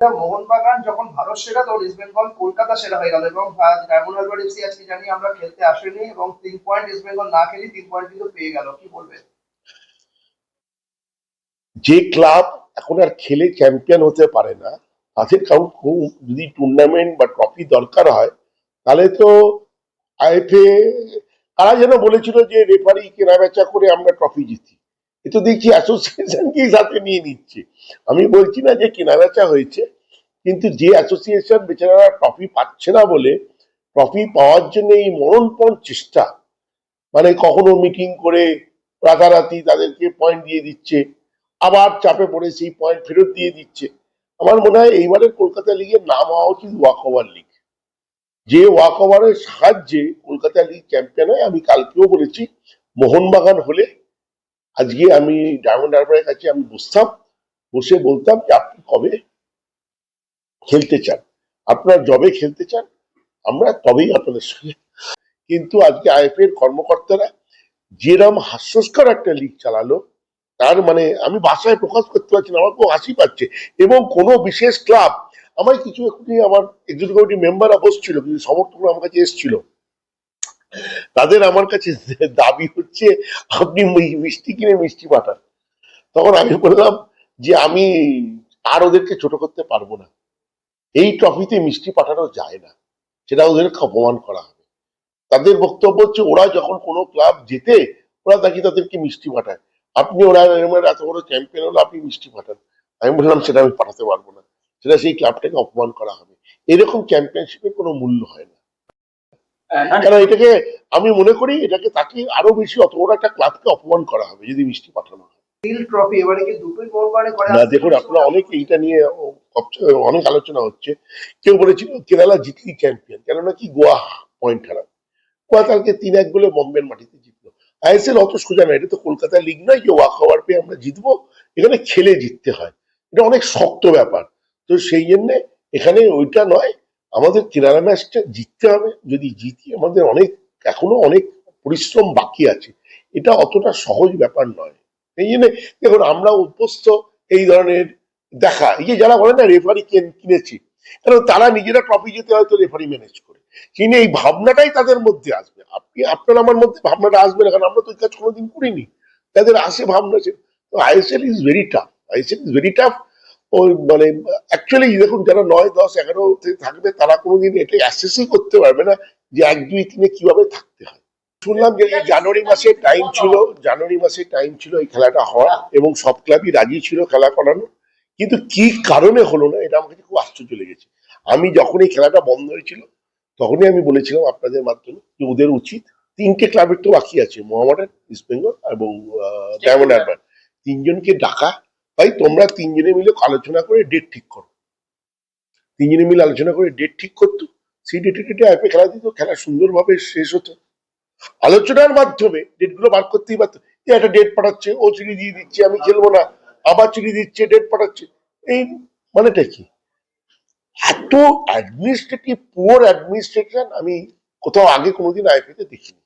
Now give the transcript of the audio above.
মোহনবাগান, যখন ভারত সেরা তখন ইস্ট বেঙ্গল, কলকাতা সেরা হয়ে গেল এবং ডায়মন্ড হারবার এফসি আজকে জানি আমরা খেলতে আসেনি এবং তিন পয়েন্ট ইস্ট বেঙ্গল না খেলি, তিন পয়েন্ট কিন্তু পেয়ে গেল। কি বলবেন যে ক্লাব এখন আর খেলে চ্যাম্পিয়ন হতে পারে না তাদের কারণ যদি টুর্নামেন্ট বা ট্রফি দরকার হয়, তাহলে তো আইএফএ তারা যেন বলেছিল যে রেফারি কেনা বেচা করে আমরা ট্রফি জিতি। এ তো দেখছি অ্যাসোসিয়েশনকেই সাথে নিয়ে নিচ্ছে। আমি বলছি না যে কেনা বেচা হয়েছে, কিন্তু যে অ্যাসোসিয়েশন বেচারা ট্রফি পাচ্ছে না বলে ট্রফি পাওয়ার জন্য এই মরণপণ চেষ্টা। মানে কখনো মিটিং করে রাতারাতি তাদেরকে পয়েন্ট দিয়ে দিচ্ছে, আবার চাপে পড়ে সেই পয়েন্ট ফেরত দিয়ে দিচ্ছে। আমার মনে হয় এইবারের কলকাতা লিগের নাম হওয়া উচিত ওয়াক ওভার লিগ। যে ওয়াক ওভারের সাহায্যে কলকাতা লিগ চ্যাম্পিয়ন হয়, আমি কালকেও বলেছি, মোহনবাগান হলে আজকে আমি ডায়মন্ড হারবারের কাছে আমি বসতাম, বসে বলতাম যে আপনি কবে খেলতে চান? আপনার জবে খেলতে চান, আমরা তবেই আপনাদের সঙ্গে। কিন্তু আজকে আইএফ এর কর্মকর্তারা যেরম হাস্যস্কর একটা লিগ চালালো, তার মানে আমি ভাষায় প্রকাশ করতে পারছি না, আমার খুব হাসি পাচ্ছে। এবং কোনো বিশেষ ক্লাব আমার কিছু এখনই আমার এক্সিকিউটিভ কমিটি মেম্বাররা বসছিল, কিছু সমর্থকরা আমার কাছে এসেছিল। তাদের আমার কাছে দাবি হচ্ছে, আপনি মিষ্টি কিনে মিষ্টি পাঠান তখন আমি বললাম যে, আমি আর ওদেরকে ছোট করতে পারব না। এই ট্রফিতে মিষ্টি পাঠানো যায় না। সেটা ওদেরকে অপমান করা হবে। তাদের বক্তব্য হচ্ছে, ওরা যখন কোনো ক্লাব জেতে, ওরা তাকে তাদেরকে মিষ্টি পাঠায়। আপনি ওরা এত বড় চ্যাম্পিয়ন হলো আপনি মিষ্টি পাঠান। আমি বললাম, সেটা আমি পাঠাতে পারব না। সেটা সেই ক্লাবটাকে অপমান করা হবে। এরকম চ্যাম্পিয়নশিপের কোনো মূল্য হয় না। কারণ এটাকে আমি মনে করি এটাকে তাকে আরও বেশি অত বড় একটা ক্লাবকে অপমান করা হবে যদি মিষ্টি পাঠানো হয়। ট্রফি এবারে কি দুটোই না দেখুন আপনারা অনেক এইটা নিয়ে অনেক আলোচনা হচ্ছে। কেউ বলেছিল কেরালা জিতলি চ্যাম্পিয়ন কেননা কি গোয়া পয়েন্ট হারাবে। গোয়া কালকে তিন এক গোলে বম্বের মাটিতে জিতলো। আইএসএল অত সোজা না এটা তো কলকাতা লিগ নয় যে ওয়াক ওভার পেয়ে আমরা জিতবো এখানে খেলে জিততে হয়। এটা অনেক শক্ত ব্যাপার। তো সেই জন্যে এখানে ওইটা নয় আমাদের কেরালা ম্যাচটা জিততে হবে। যদি জিতি, আমাদের অনেক, এখনও অনেক পরিশ্রম বাকি আছে। এটা অতটা সহজ ব্যাপার নয়। এই জন্য দেখুন, আমরা অভ্যস্ত এই ধরনের দেখা। এই যে যারা বলে না রেফারি কিনেছি কারণ তারা নিজেরা ট্রফি যেতে হয়তো রেফারি ম্যানেজ করে। কিন্তু এই ভাবনাটাই তাদের মধ্যে আসবে। আপনি, আপনার আমার মধ্যে ভাবনাটা আসবে না, কারণ আমরা তো কাজ কোনোদিন করিনি। তাদের আসে ভাবনা সে তো ISL is very tough ISL is very tough ওই মানে অ্যাকচুয়ালি দেখুন যারা নয় দশ এগারো থাকবে তারা কোনোদিন এটা অ্যাসেসই করতে পারবে না যে এক দুই তিনে কীভাবে থাকতে হয়। শুনলাম যে জানুয়ারি মাসে টাইম ছিল জানুয়ারি মাসে টাইম ছিল এই খেলাটা হওয়ার এবং সব ক্লাবই রাজি ছিল খেলা করানো কিন্তু কি কারণে হলো না এটা আমার কাছে খুব আশ্চর্য লেগেছে। আমি যখন এই খেলাটা বন্ধ হয়েছিল তখনই আমি বলেছিলাম আপনাদের মাধ্যমে যে ওদের উচিত তিনটে ক্লাবের তো বাকি আছে মোহামেডান ইস্ট বেঙ্গল এবং ডায়মন্ড হারবার। তিনজনকে ডাকা ভাই, তোমরা তিনজনে মিলে আলোচনা করে ডেট ঠিক করো। তিনজনে মিলে আলোচনা করে ডেট ঠিক করতো। সেই ডেটে ডেটে আইপি খেলা দিত, খেলা সুন্দরভাবে শেষ হতো। আলোচনার মাধ্যমে ডেটগুলো বার করতেই পারতো। একটা ডেট পাঠাচ্ছে, ও চিঠি দিয়ে দিচ্ছে, আমি খেলব না, আবার চিঠি দিচ্ছে ডেট পাঠাচ্ছে। এই মানেটা কি? এত অ্যাডমিনিস্ট্রেটিভ পুয়ার অ্যাডমিনিস্ট্রেশন আমি কোথাও আগে কোনোদিন আইপিতে দেখিনি।